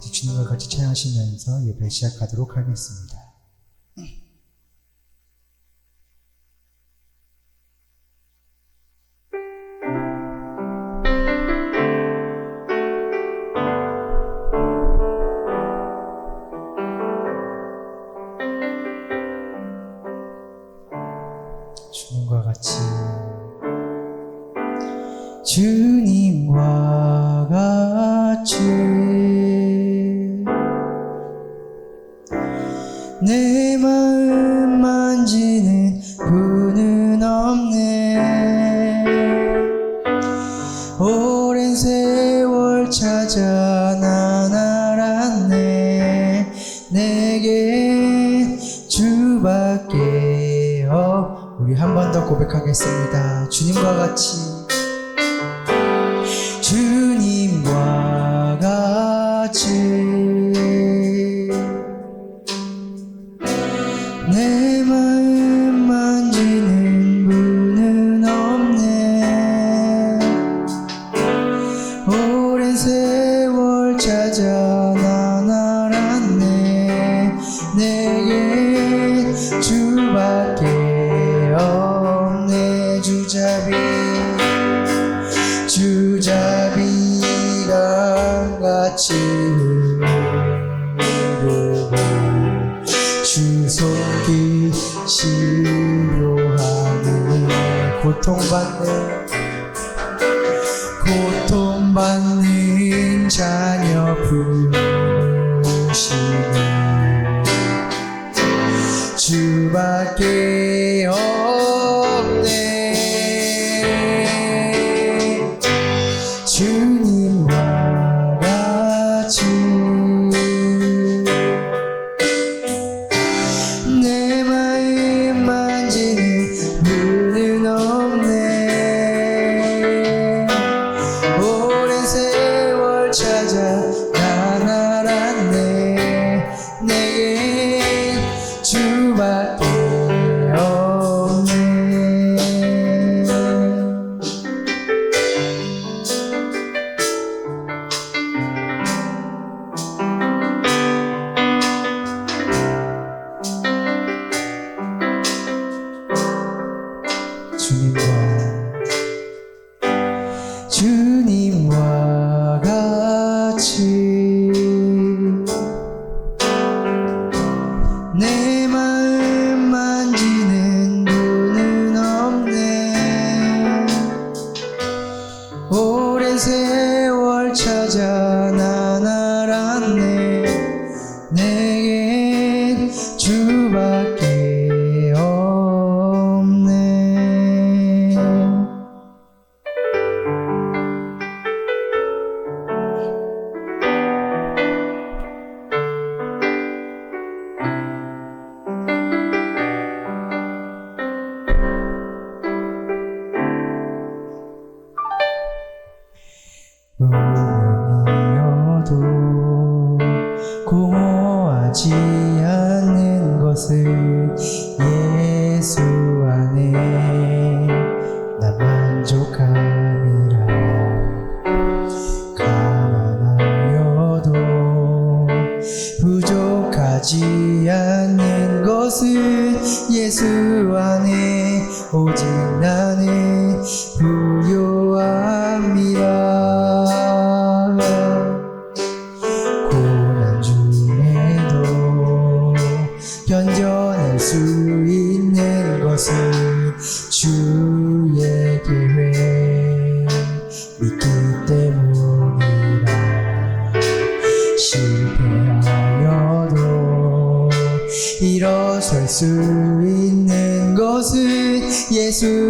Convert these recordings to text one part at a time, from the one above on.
같이 주님과 같이 찬양하시면서 예배 시작하도록 하겠습니다. 주님과 같이 더 고백하겠습니다. 주님과 같이. 주님과 같이. 내 마음 만지는 분은 없네. 오랜 세월 찾아 난 알았네. 내게 주밖에 고통받는 고통받는 자녀 부르시네. 주밖에 것은 주의 계획 믿기 때문이라 실패하여도 일어설 수 있는 것은 예수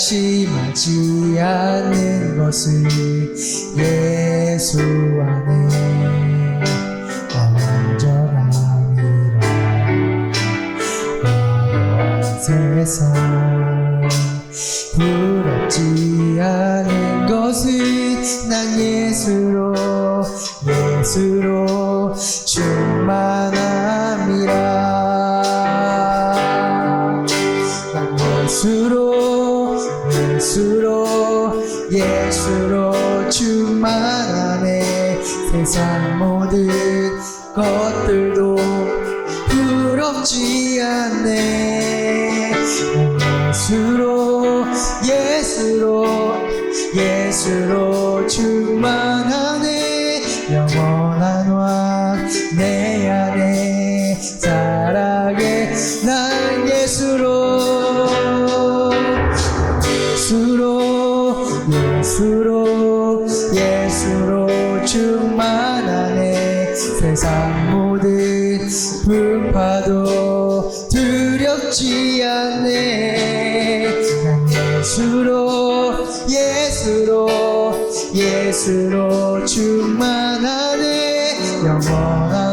낙심하지 않는 것은 예수 안에 나 완전함이라. 세상 부럽지 않은 것은 난 예수로 예수로 충 충만하네. 영원한 왕내 안에 살아게 난 예수로 예수로 예수로 예수로 충만하네. 세상 모든 분파도 두렵지 않네. 난 예수로 예수로 예수로 충만하네. 영원한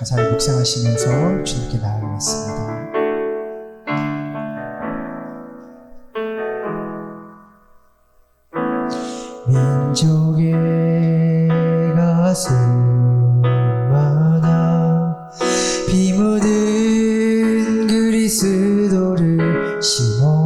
가사를 묵상하시면서 주님께 나아가겠습니다. 민족의 묻은 그리스도를 심어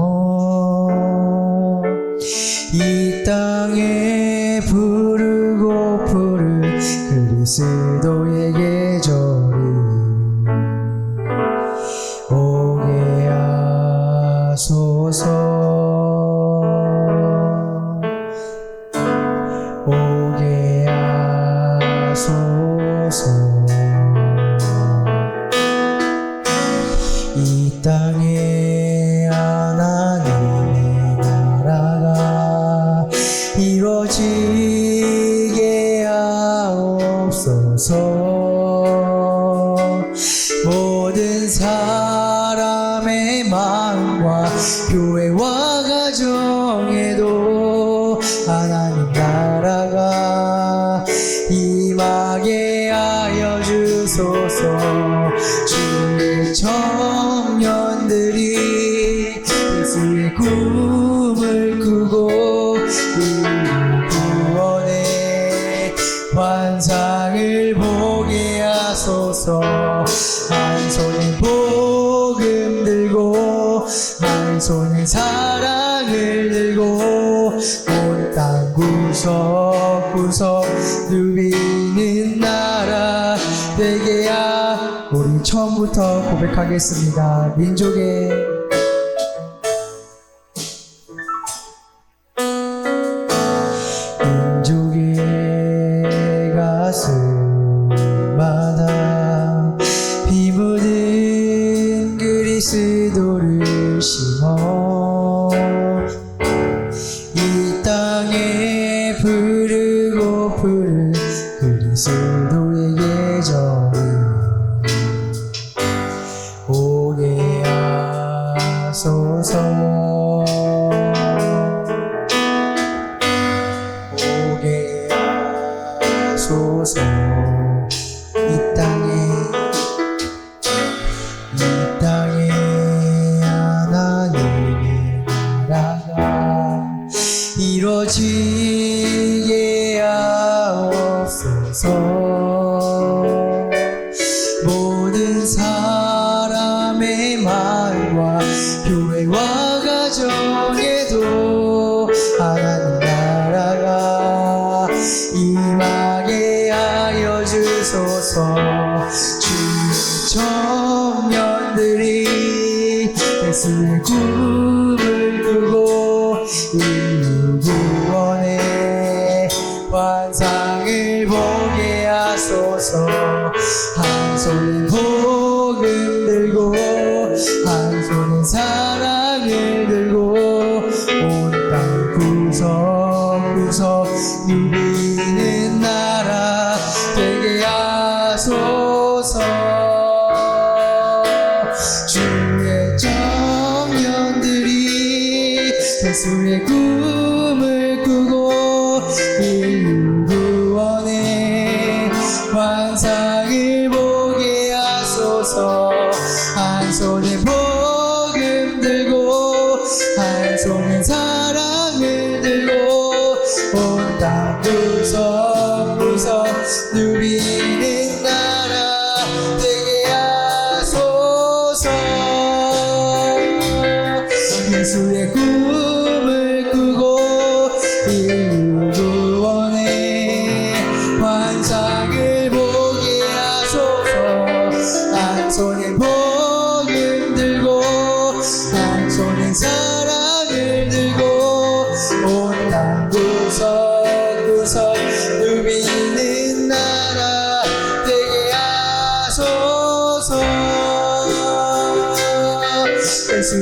이루어지게 하옵소서 처음부터 고백하겠습니다. 민족의 오 보게 하소서. 한 손에 복음 들고 한 손에 사랑을 들고 온 땅 구석구석 누비는 나라 되게 하소서. 주의 청년들이 예수의 꿈을 꾸고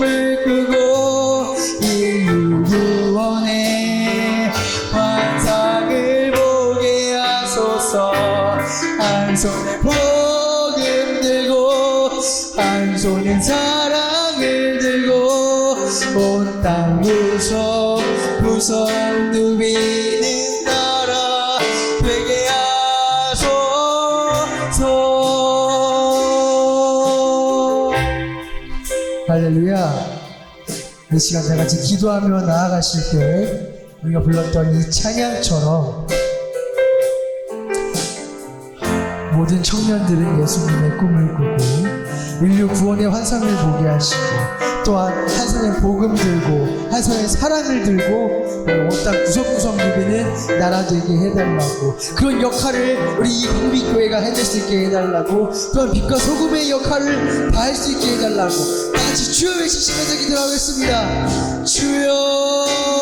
을 꾸고 인류 구원의 환상을 보게 하소서. 한 손에 복음 들고 한 손에 사랑을 들고 온땅 구석 구석 할렐루야. 이 시간 다 같이 기도하며 나아가실 때 우리가 불렀던 이 찬양처럼 모든 청년들은 예수님의 꿈을 꾸고 인류 구원의 환상을 보게 하시고 또한 한 손에 복음 들고 한 손에 사랑을 들고 온땅 구석구석 누비는 나라 되게 해달라고 그런 역할을 우리 이 국민교회가 해낼 수 있게 해달라고 또한 빛과 소금의 역할을 다 할 수 있게 해달라고 다 같이 주여 외치시면서 기도하겠습니다. 주여